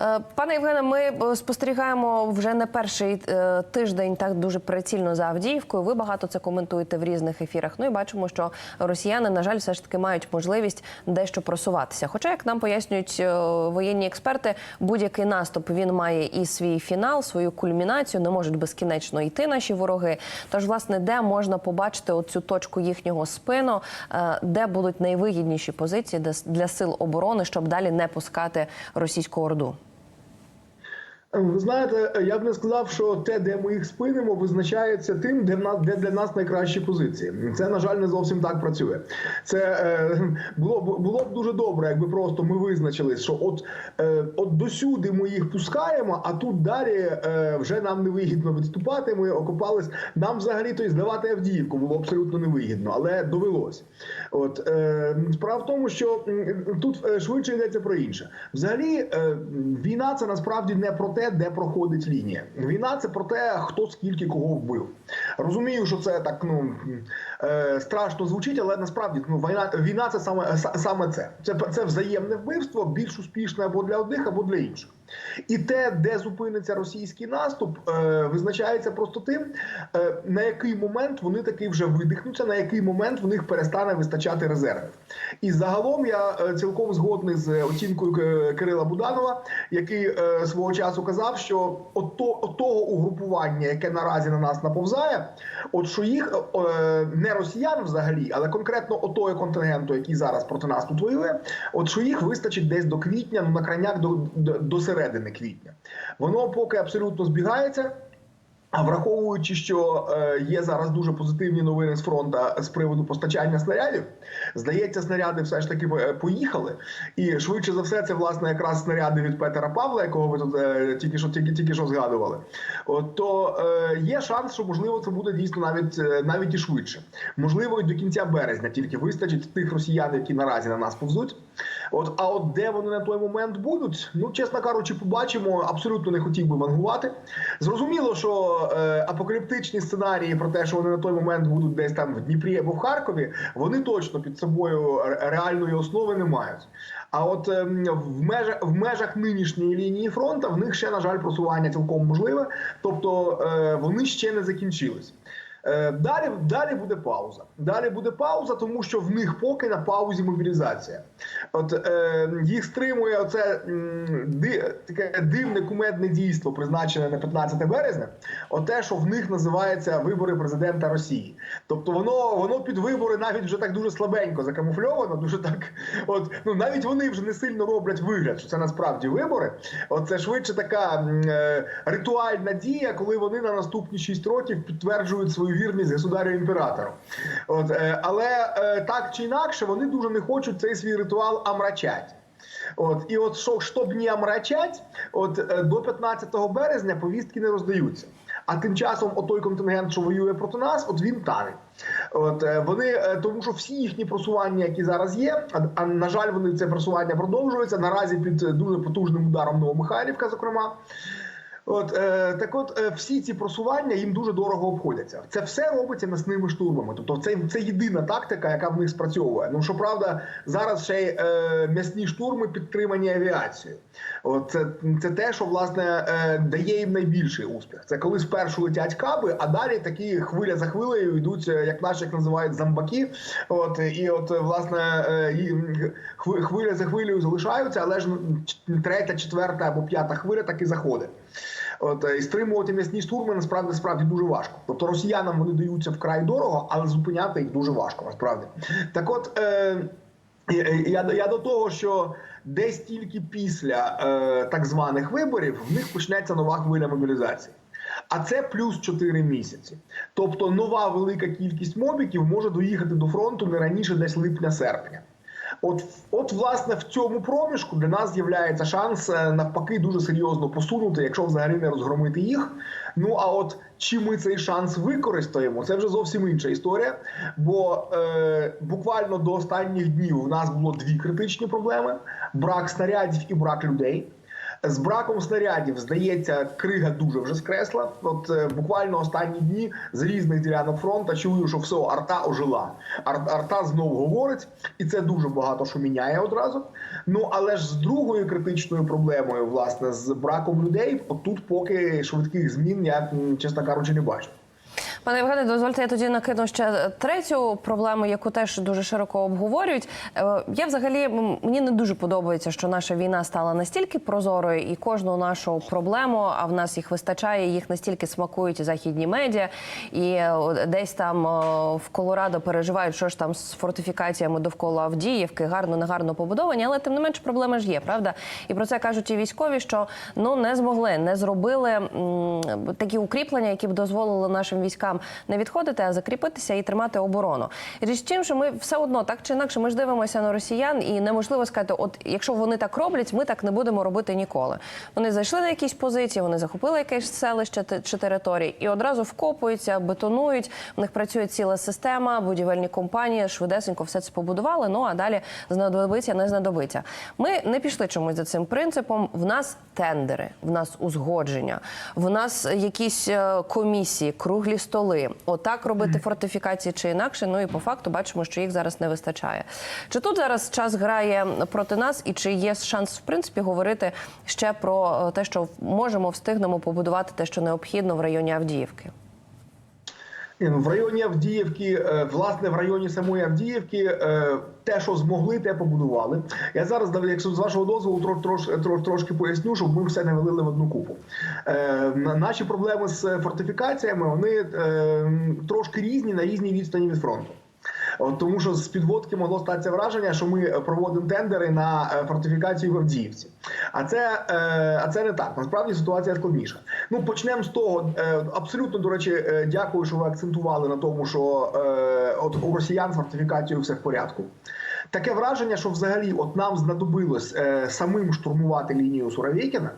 Е, Пане Євгене, ми е, спостерігаємо вже не перший е, тиждень так дуже прицільно за Авдіївкою. Ви багато це коментуєте в різних ефірах. Ну і бачимо, що росіяни, на жаль, все ж таки мають можливість дещо просуватися. Хоча, як нам пояснюють воєнні експерти, будь-який наступ він має і свій фінал, свою кульмінацію. Не можуть безкінечно йти наші вороги. Тож, власне, де можна побачити оцю точку їхнього спину, де будуть найвигідніші позиції для сил оборони, щоб далі не пускати російську орду. Ви знаєте, я б не сказав, що те, де ми їх спинимо, визначається тим, де нас де для нас найкращі позиції. Це на жаль не зовсім так працює. Це е, було б було б дуже добре, якби просто ми визначили, що от е, от досюди ми їх пускаємо, а тут далі е, вже нам невигідно відступати. Ми окопались. Нам взагалі то й здавати Авдіївку було абсолютно невигідно, але довелось. От е, справа в тому, що тут е, швидше йдеться про інше. Взагалі, е, війна це насправді не про те, де проходить лінія. Війна це про те, хто скільки кого вбив. Розумію, що це так ну е, страшно звучить, але насправді ну війна війна це саме са- саме це. Це це взаємне вбивство, більш успішне або для одних, або для інших. І те, де зупиниться російський наступ, е, визначається просто тим, е, на який момент вони таки вже видихнуться, на який момент в них перестане вистачати резервів. І загалом я цілком згодний з оцінкою Кирила Буданова, який свого часу казав, що от, то, от того угрупування, яке наразі на нас наповзає, от що їх е, не росіян взагалі, але конкретно отої контингенту, який зараз проти нас тут воює, от що їх вистачить десь до квітня, ну на крайняк до, до, до середини квітня. Воно поки абсолютно збігається. А враховуючи, що е, є зараз дуже позитивні новини з фронту з приводу постачання снарядів, здається, снаряди все ж таки е, поїхали. І швидше за все, це власне якраз снаряди від Петера Павла, якого ви тут е, тільки що тільки, тільки що згадували. От то є шанс, що можливо це буде дійсно навіть навіть і швидше. Можливо, і до кінця березня тільки вистачить тих росіян, які наразі на нас повзуть. От, а от де вони на той момент будуть, ну чесно кажучи, побачимо. Абсолютно не хотів би вангувати. Зрозуміло, що е, апокаліптичні сценарії про те, що вони на той момент будуть десь там в Дніпрі або в Харкові, вони точно під собою реальної основи не мають. А от е, в межах в межах нинішньої лінії фронту в них ще на жаль просування цілком можливе, тобто е, вони ще не закінчились. Е, Далі, далі буде пауза. Далі буде пауза, тому що в них поки на паузі мобілізація. От е, їх стримує оце ди, таке дивне кумедне дійство, призначене на 15 березня. От те, що в них називається вибори президента Росії. Тобто воно воно під вибори навіть вже так дуже слабенько закамуфльовано, дуже так. От ну навіть вони вже не сильно роблять вигляд, що це насправді вибори. От це швидше така е, ритуальна дія, коли вони на наступні 6 років підтверджують свою вірність государю імператору. От, е, але е, так чи інакше, вони дуже не хочуть цей свій ритуал амрачать. От і от що щоб не амрачать, от е, до 15 березня повістки не роздаються. А тим часом отой контингент, що воює проти нас, от він тане. От вони тому, що всі їхні просування, які зараз є, а, на жаль, вони це просування продовжуються наразі під дуже потужним ударом Новомихайлівка, зокрема. От е, так, от е, всі ці просування їм дуже дорого обходяться. Це все робиться м'ясними штурмами. Тобто, це, це єдина тактика, яка в них спрацьовує. Ну щоправда, зараз ще й е, м'ясні штурми підтримані авіацією. От це, це те, що власне е, дає їм найбільший успіх. Це коли спершу летять каби, а далі такі хвиля за хвилею йдуть, е, як наші їх називають зомбаки. От і от власне е, хвиля за хвилею залишаються, але ж третя, четверта або п'ята хвиля так і заходить. От е, і стримувати м'ясні штурми насправді справді дуже важко. Тобто росіянам вони даються вкрай дорого, але зупиняти їх дуже важко. Насправді так, от е, я, я до того, що десь тільки після е, так званих виборів в них почнеться нова хвиля мобілізації. А це плюс 4 місяці. Тобто нова велика кількість мобіків може доїхати до фронту не раніше десь липня-серпня. От, от, власне, в цьому проміжку для нас з'являється шанс е, навпаки дуже серйозно посунути, якщо взагалі не розгромити їх. Ну а от чи ми цей шанс використаємо, це вже зовсім інша історія. Бо е, буквально до останніх днів у нас було дві критичні проблеми: брак снарядів і брак людей. З браком снарядів здається, крига дуже вже скресла. От е, буквально останні дні з різних ділянок фронту чую, що все, арта ожила. Ар- арта знов говорить, і це дуже багато що міняє одразу. Ну але ж з другою критичною проблемою, власне, з браком людей, отут поки швидких змін я, чесно кажучи, не бачу. Пане Євгене, дозвольте, я тоді накину ще третю проблему, яку теж дуже широко обговорюють. Е, Я взагалі мені не дуже подобається, що наша війна стала настільки прозорою, і кожну нашу проблему, а в нас їх вистачає, їх настільки смакують західні медіа, і е, десь там е, в Колорадо переживають, що ж там з фортифікаціями довкола Авдіївки, гарно, негарно побудовані, але тим не менш проблеми ж є, правда? І про це кажуть і військові, що ну не змогли, не зробили м, такі укріплення, які б дозволили нашим військам не відходити, а закріпитися і тримати оборону. Річ в що ми все одно так чи інакше ми ж дивимося на росіян, і неможливо сказати, от якщо вони так роблять, ми так не будемо робити ніколи. Вони зайшли на якісь позиції, вони захопили якесь селище чи території і одразу вкопуються, бетонують. В них працює ціла система, будівельні компанії швидесенько все це побудували. Ну а далі знадобиться, не знадобиться. Ми не пішли чомусь за цим принципом. В нас тендери, в нас узгодження, в нас якісь е, комісії, круглі столи. Отак робити фортифікації чи інакше. Ну і по факту бачимо, що їх зараз не вистачає. Чи тут зараз час грає проти нас, і чи є шанс в принципі говорити ще про е, те, що можемо встигнемо побудувати те, що необхідно в районі Авдіївки? Ну, В районі Авдіївки, е, власне, в районі самої Авдіївки, е, те, що змогли, те побудували. Я зараз, якщо з вашого дозволу, трош, трош, трош, трошки поясню, щоб ми все не валили в одну купу. Е, Наші проблеми з фортифікаціями вони е, трошки різні на різній відстані від фронту. Тому що з підводки могло статися враження, що ми проводимо тендери на е, фортифікацію в Авдіївці. А це, е, а це не так. Насправді ситуація складніша. Ну почнемо з того. Е, абсолютно до речі, е, дякую, що ви акцентували на тому, що е, от у росіян з фортифікацією все в порядку. Таке враження, що взагалі от нам знадобилось е, самим штурмувати лінію Суровікіна.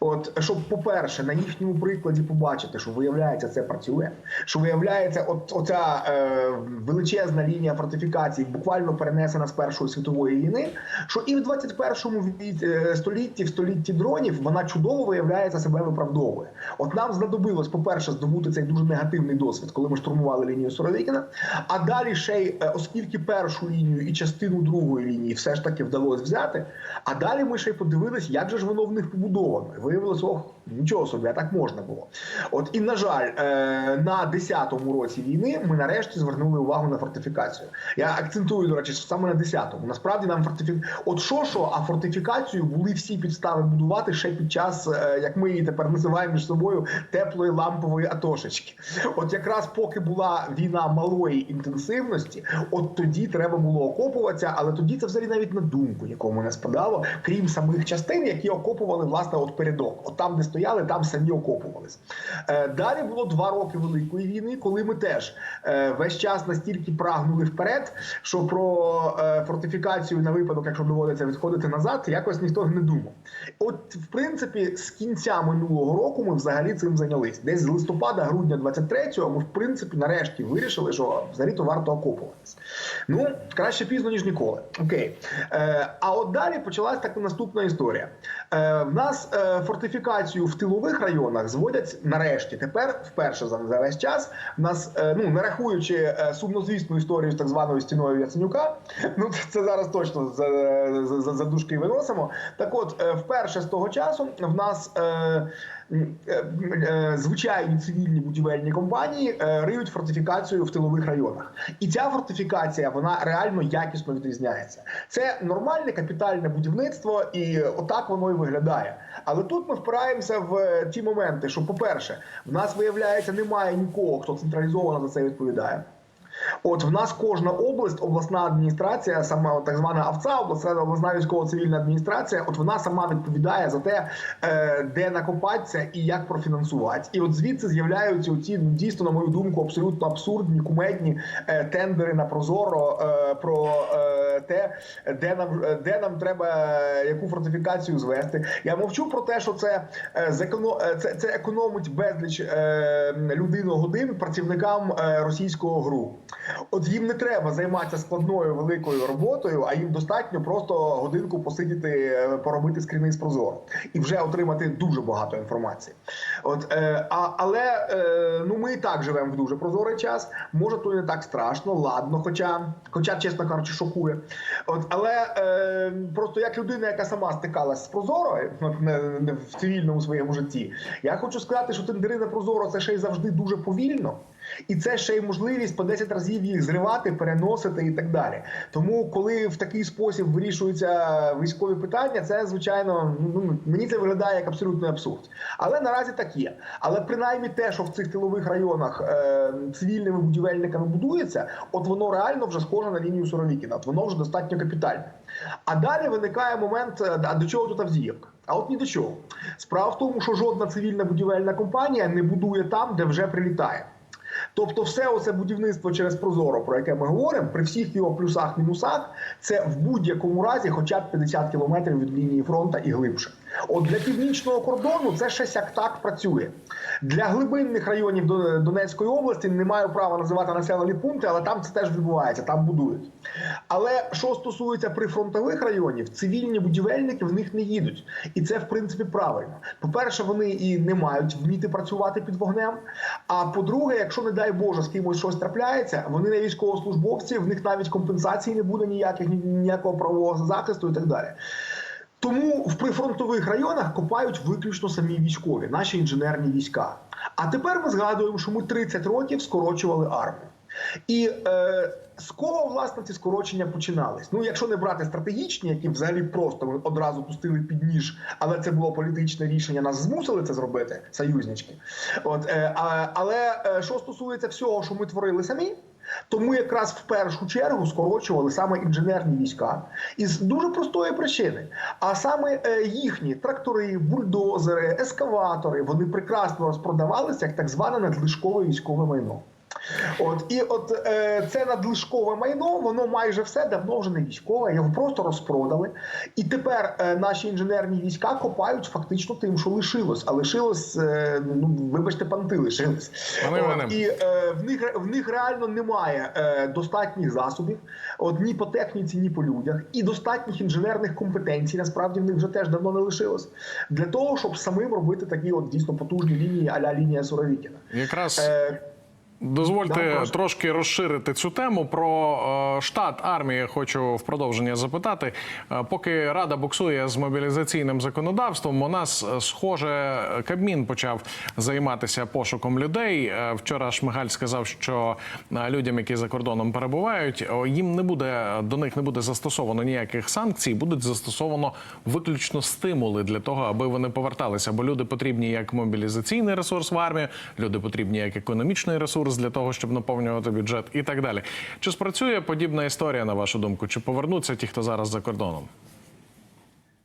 От щоб, по-перше, на їхньому прикладі побачити, що виявляється, це працює. Що виявляється, от оця е, величезна лінія фортифікацій буквально перенесена з Першої світової війни. Що і в 21 ві- е, столітті, в столітті дронів, вона чудово виявляється себе виправдовує. От нам знадобилось, по-перше, здобути цей дуже негативний досвід, коли ми штурмували лінію Суровікіна. А далі ще й, е, оскільки першу лінію і частину другої лінії все ж таки вдалося взяти. А далі ми ще й подивились, як же ж воно в них побудовано. Виявилось, ох, нічого собі, а так можна було. От і на жаль, е, на 10-му році війни ми нарешті звернули увагу на фортифікацію. Я акцентую, до речі, саме на 10-му. Насправді нам фортифі... От що що, а фортифікацію були всі підстави будувати ще під час, е, як ми її тепер називаємо між собою, теплої лампової атошечки. От якраз поки була війна малої інтенсивності, от тоді треба було окопуватися, але тоді це взагалі навіть на думку нікому не спадало, крім самих частин, які окопували власне от передок. От там, де стояли, там самі окопувались. Е, Далі було два роки великої війни, коли ми теж е, весь час настільки прагнули вперед, що про е, фортифікацію на випадок, якщо доводиться відходити назад, якось ніхто не думав. От, в принципі, з кінця минулого року ми взагалі цим зайнялись. Десь з листопада, грудня 23-го ми, в принципі, нарешті вирішили, що взагалі то варто окопуватись. Ну, краще пізно, ніж ніколи. Окей. А от далі почалась така наступна історія. В нас фортифікацію в тилових районах зводять нарешті. Тепер, вперше за, весь час, нас, е, ну не рахуючи е, сумнозвісну історію з так званою стіною Яценюка, ну це зараз точно за, за, за, за дужки виносимо. Так от, е, вперше з того часу в нас. Е, е, Звичайні цивільні будівельні компанії е, риють фортифікацію в тилових районах, і ця фортифікація вона реально якісно відрізняється. Це нормальне капітальне будівництво, і отак воно і виглядає. Але тут ми впираємося в ті моменти, що, по-перше, в нас виявляється немає нікого, хто централізовано за це відповідає. От в нас кожна область, обласна адміністрація, сама так звана АВЦА, обласна обласна військово-цивільна адміністрація. От вона сама відповідає за те, е, де накопатися і як профінансувати. І от звідси з'являються ці ну, дійсно, на мою думку, абсолютно абсурдні, кумедні е, тендери на прозоро е, про те, де нам де нам треба е, яку фортифікацію звести. Я мовчу про те, що це е, е, це, це економить безліч е, людин-годин працівникам російського ГРУ. От їм не треба займатися складною великою роботою, а їм достатньо просто годинку посидіти, поробити скріни з Прозоро і вже отримати дуже багато інформації. От, а, але ну ми і так живемо в дуже прозорий час. Може, то і не так страшно, ладно, хоча, хоча чесно кажучи, шокує. От, але е, просто як людина, яка сама стикалась з Прозоро не, не в цивільному своєму житті, я хочу сказати, що тендери на Прозоро це ще й завжди дуже повільно. І це ще й можливість по 10 разів їх зривати, переносити і так далі. Тому, коли в такий спосіб вирішуються військові питання, це звичайно ну мені це виглядає як абсолютний абсурд. Але наразі так є. Але принаймні те, що в цих тилових районах е, цивільними будівельниками будується, от воно реально вже схоже на лінію Суровікіна. Воно вже достатньо капітальне. А далі виникає момент: е, а до чого тут Авдіївка? А от ні до чого. Справа в тому, що жодна цивільна будівельна компанія не будує там, де вже прилітає. Тобто, все оце будівництво через Прозоро, про яке ми говоримо, при всіх його плюсах-мінусах, це в будь-якому разі хоча б 50 кілометрів від лінії фронту і глибше. От для північного кордону це ще сяк так працює. Для глибинних районів Донецької області не маю права називати населені пункти, але там це теж відбувається, там будують. Але що стосується прифронтових районів, цивільні будівельники в них не їдуть, і це в принципі правильно. По-перше, вони і не мають вміти працювати під вогнем. А по-друге, якщо не дай Боже з кимось щось трапляється, вони не військовослужбовці, в них навіть компенсації не буде ніяких ніякого правового захисту і так далі. Тому в прифронтових районах копають виключно самі військові, наші інженерні війська. А тепер ми згадуємо, що ми 30 років скорочували армію. І е, з кого власне ці скорочення починались? Ну, якщо не брати стратегічні, які взагалі просто одразу пустили під ніж, але це було політичне рішення, нас змусили це зробити, союзнички. От, е, а, але е, що стосується всього, що ми творили самі, то ми якраз в першу чергу скорочували саме інженерні війська із дуже простої причини. А саме е, їхні трактори, бульдозери, ескаватори вони прекрасно розпродавалися як так зване надлишкове військове майно. От і от е, це надлишкове майно, воно майже все давно вже не військове, його просто розпродали. І тепер е, наші інженерні війська копають фактично тим, що лишилось. А лишилось, е, ну вибачте, панти лишились. От, і е, в них в них реально немає е, достатніх засобів, от ні по техніці, ні по людях, і достатніх інженерних компетенцій. Насправді в них вже теж давно не лишилось для того, щоб самим робити такі от дійсно потужні лінії, аля лінія Суровікіна. Якраз Е, дозвольте да, трошки розширити цю тему. Про е, штат армії хочу в продовження запитати. Е, поки рада буксує з мобілізаційним законодавством, у нас е, схоже Кабмін почав займатися пошуком людей. Вчора Шмигаль сказав, що людям, які за кордоном перебувають, їм не буде до них не буде застосовано ніяких санкцій, будуть застосовано виключно стимули для того, аби вони поверталися. Бо люди потрібні як мобілізаційний ресурс в армію, люди потрібні як економічний ресурс для того, щоб наповнювати бюджет і так далі. Чи спрацює подібна історія на вашу думку? Чи повернуться ті, хто зараз за кордоном?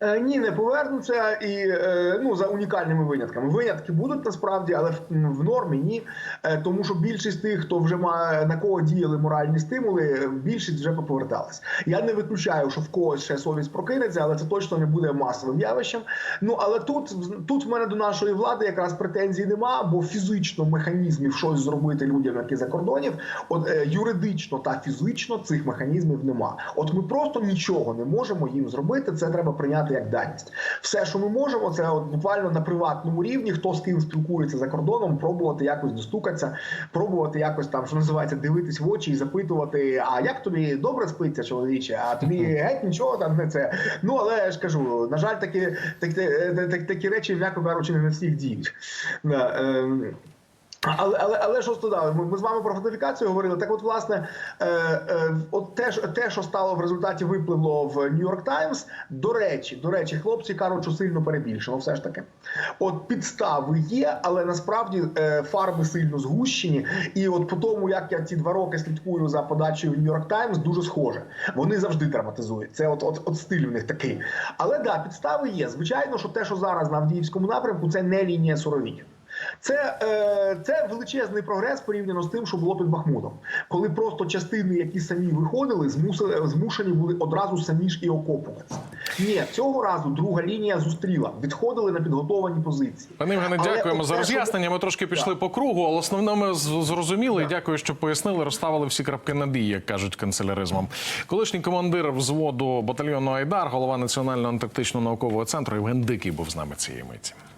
Е, Ні, не повернуться і е, ну за унікальними винятками. Винятки будуть насправді, але в, нормі ні. Е, Тому що більшість тих, хто вже має на кого діяли моральні стимули, більшість вже поверталась. Я не виключаю, що в когось ще совість прокинеться, але це точно не буде масовим явищем. Ну але тут тут в мене до нашої влади якраз претензій нема, бо фізично механізмів щось зробити людям, які за кордонів, от юридично та фізично цих механізмів нема. От ми просто нічого не можемо їм зробити. Це треба прийняти як даність. Все, що ми можемо, це от буквально на приватному рівні, хто з ким спілкується за кордоном, пробувати якось достукатися, пробувати якось там, що називається, дивитись в очі і запитувати: а як тобі добре спиться, чоловіче? А тобі геть нічого там не це. Ну але я ж кажу, на жаль, такі такі, такі, такі речі, м'яко кажучи, не на всіх діють. Але, але, але що стодали? Ми, ми з вами про фортифікацію говорили. Так, от, власне, е, е, от те, те, що стало в результаті випливло в Нью-Йорк Таймс, до речі, до речі, хлопці що сильно перебільшено, все ж таки. От підстави є, але насправді е, фарби сильно згущені. І от по тому, як я ці два роки слідкую за подачею в Нью-Йорк Таймс, дуже схоже. Вони завжди драматизують. Це от, от, от стиль у них такий. Але да, підстави є. Звичайно, що те, що зараз на Авдіївському напрямку, це не лінія Суровіків. Це, е, це величезний прогрес порівняно з тим, що було під Бахмутом, коли просто частини, які самі виходили, змусили змушені були одразу самі ж і окопуватися. Ні, цього разу друга лінія зустріла, відходили на підготовані позиції. Пане Євгене, дякуємо за роз'яснення. Ми трошки пішли Так. по кругу, але основне ми зрозуміли. І дякую, що пояснили, розставили всі крапки над «і», як кажуть канцеляризмом. Колишній командир взводу батальйону Айдар, голова Національного антарктично наукового центру Євген Дикий був з нами цієї миті.